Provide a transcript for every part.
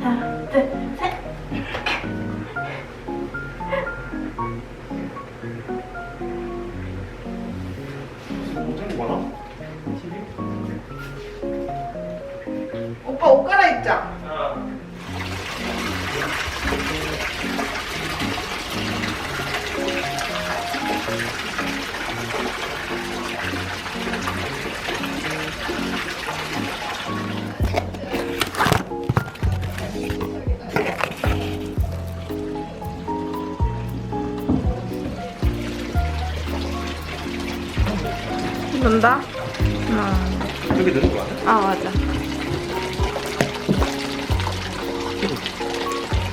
하나, 둘, 셋. 논다? 하나. 저기 넣는 거 맞아? 아 맞아.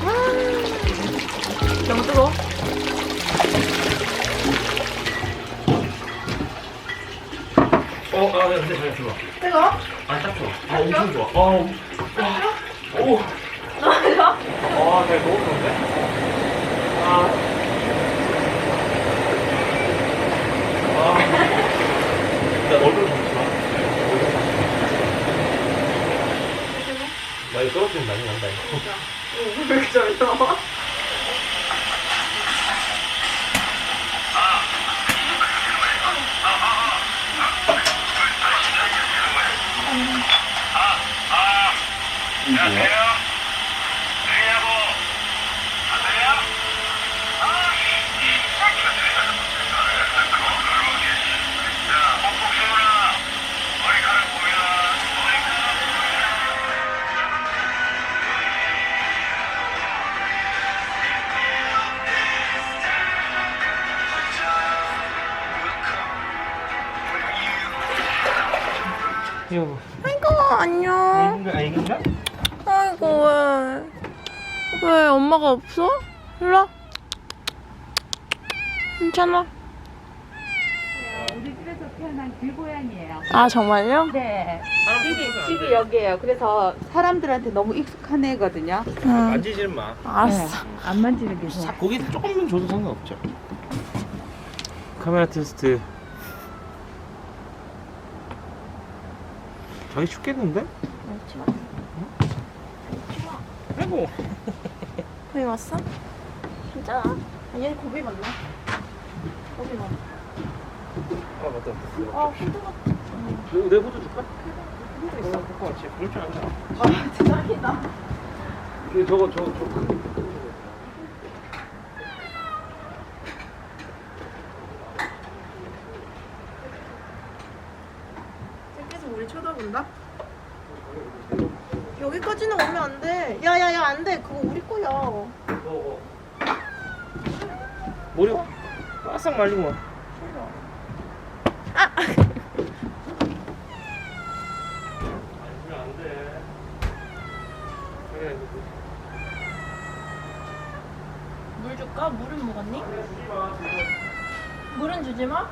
아, 너무 뜨거워. 어, 아, 네, 네, 좋아. 뜨거워? 아, 딱 좋아. 아, 엄청 좋아. 아, 오. 오. 너무 좋아? 아, 내가 너무 좋은데? 아. 아. 나 얼굴 좀 좋아. 나 이거 떨어지면 난리 난다, 이거. 왜 이렇게 잘 나와? 이거. 아이고 안녕. 아, 이건가? 아이고 왜? 왜 엄마가 없어? 일로 와. 괜찮아? 우리 집에서 태어난 길고양이에요. 아 정말요? 네. 집이, 집이 돼. 여기예요. 그래서 사람들한테 너무 익숙한 애거든요. 응. 만지지는 마. 알았어. 네, 안 만지는 게 좋아. 사, 고기 조금만 줘도 상관없죠. 카메라 테스트. 자기 춥겠는데? 아이고. 거기 왔어? 진짜? 얘 고비 맞나? 고비 맞나? 아 맞다. 아 힘들어. 내, 내 후드 줄까? 후드 있어. 갖고 왔지. 그럴 줄 알잖아. 아 대박이다. 그 저거 저거 저거. 계속 우리 쳐다본다? 여기까지는 오면 야야야 안 돼. 그거 우리 거야. 저거. 머리 바싹 말리고 와. 아! 아니면 안 돼. 그래. 물 줄까? 물은 먹었니? 주지 마. 물은 주지 마.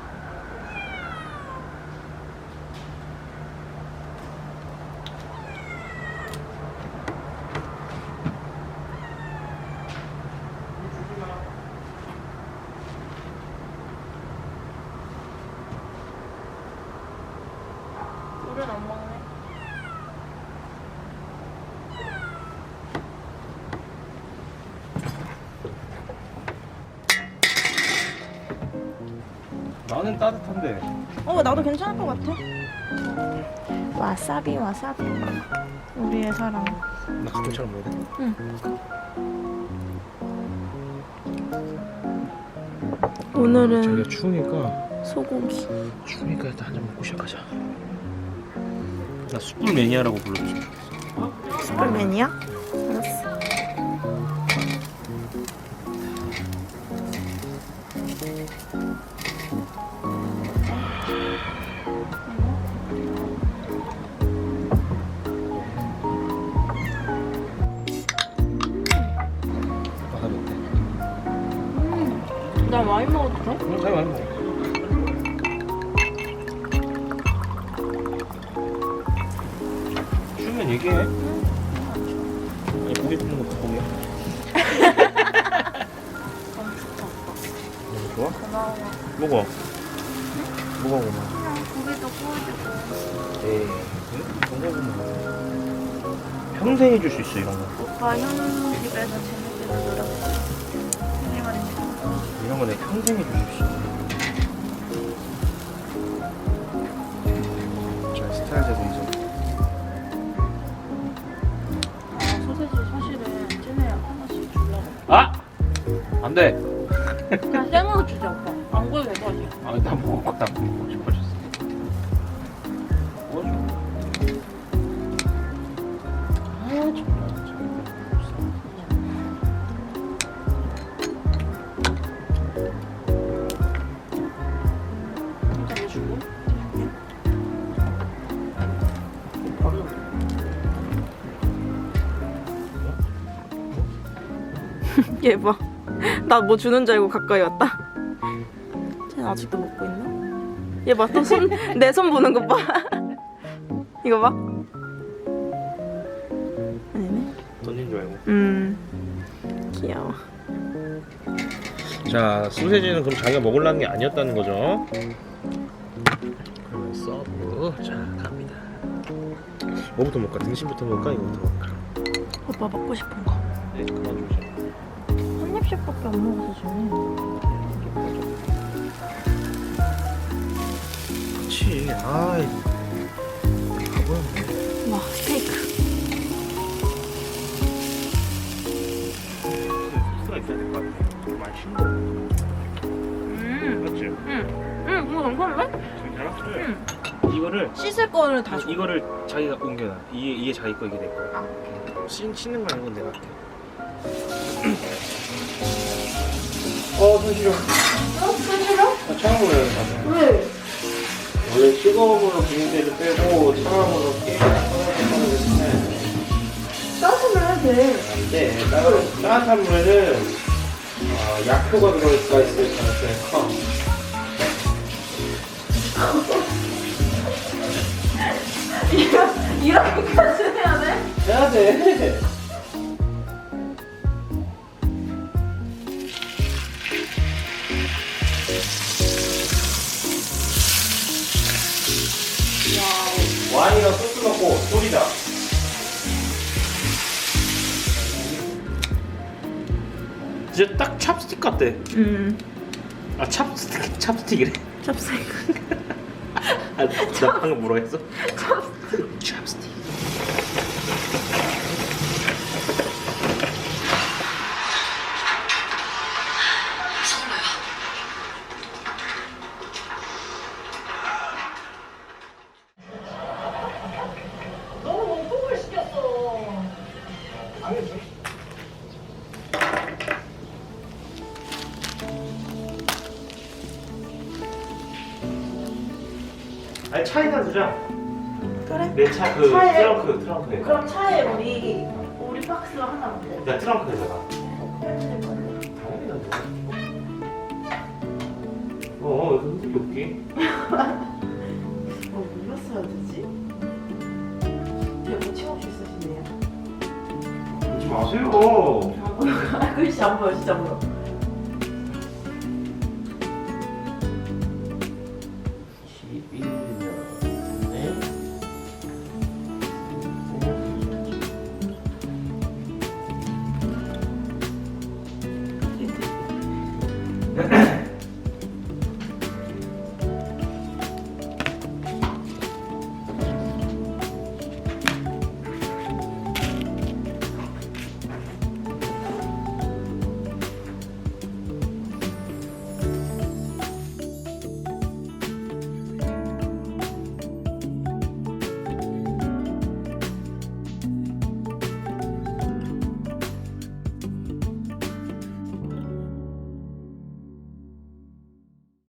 물은 안 먹네. 나는 따뜻한데. 어 나도 괜찮을 것 같아. 와사비 와사비. 우리의 사랑. 나 가끔처럼 먹어야 돼? 응. 오늘은 자기가 추우니까 소고기. 추우니까 일단 한 잔 먹고 시작하자. 나 숯불 매니아라고 불러줘. 슈퍼맨이야? 알았어. 못해. 나 와인 먹어도 돼? 그럼 잘 많이 먹어. 싫으면 얘기해. 아니 고기 굽는 것도 고기야. 너무 좋다 오빠. 너무 좋아? 고마워. 먹어. 뭐가 고마워? 그냥 고기도 구워주고. 에이, 뭐가 고마워? 평생 해줄 수 있어 이런 거. 오빠 형 집에서 재밌게 말했지. 이런 거 내가 평생 해줄 수 있어. 자 스타일 제공이죠. 안 돼. 그냥 생으로 주자 오빠. 안 구워도 되지. 아, 나 먹을 거다 먹고 싶어졌어. 아, 정말 주고. 얘 봐. 나 뭐 주는 줄 알고 가까이 왔다. 쟤 아직도 먹고 있나? 얘 봐, 또 손, 내 손 보는 거 봐. 이거 봐. 아니네. 던진 줄 알고. 음. 귀여워. 자, 소세지는 그럼 자기가 먹으려는 게 아니었다는 거죠? 그러면 서브 자 갑니다. 뭐부터 먹을까? 등심부터 먹을까? 이거부터 먹을까? 오빠 먹고 싶은 거. 네, 그만 주세요. 한 입씩밖에 안 먹어서 지금. 그렇지. 아이. 가보였네. 와, 스테이크. 소스가 있어야 될 것 같아. 많이 싱거워. 음. 맞지? 응. 응, 이거 괜찮은데? 괜찮아? 응. 이거를 씻을 거는 다 줘. 이거를 자기가 옮겨놔. 이게 이게 자기 거 이게 내 거. 아. 씻 씻는 거 아니고 내가 할 어, 손 시려. 어? 괜찮아? 아, 차가운 물에 다 왜? 원래 뜨거운 물로 비린내를 빼고 차가운 물로 깨끗하게 하는데 따뜻하면 해도 돼. 안돼. 따뜻한, 따뜻한 물에는 어, 약효가 들어가 있을 가능성이 커. 이렇게까지 해야 돼? 해야 돼. 진짜 딱 찹스틱 같대. 음. 아 찹스틱 찹스틱이래. 찹스테이크. 아, 나 방금 뭐라 했어? 찹스틱. 아니 차에다 두자. 그래? 내 차 그 차에- 트렁크 트렁크에. 그럼 차에 우리 우리 박스 하나 어때? 나 트렁크에다가. 건데. 당연히 좋아. 어, 이거 흔들기 없기. 뭐 눌렀어야 되지? 여기 채워줄 쓰시네요. 그러지 마세요. 안 보여. 글씨 안 보여 진짜 안 보여.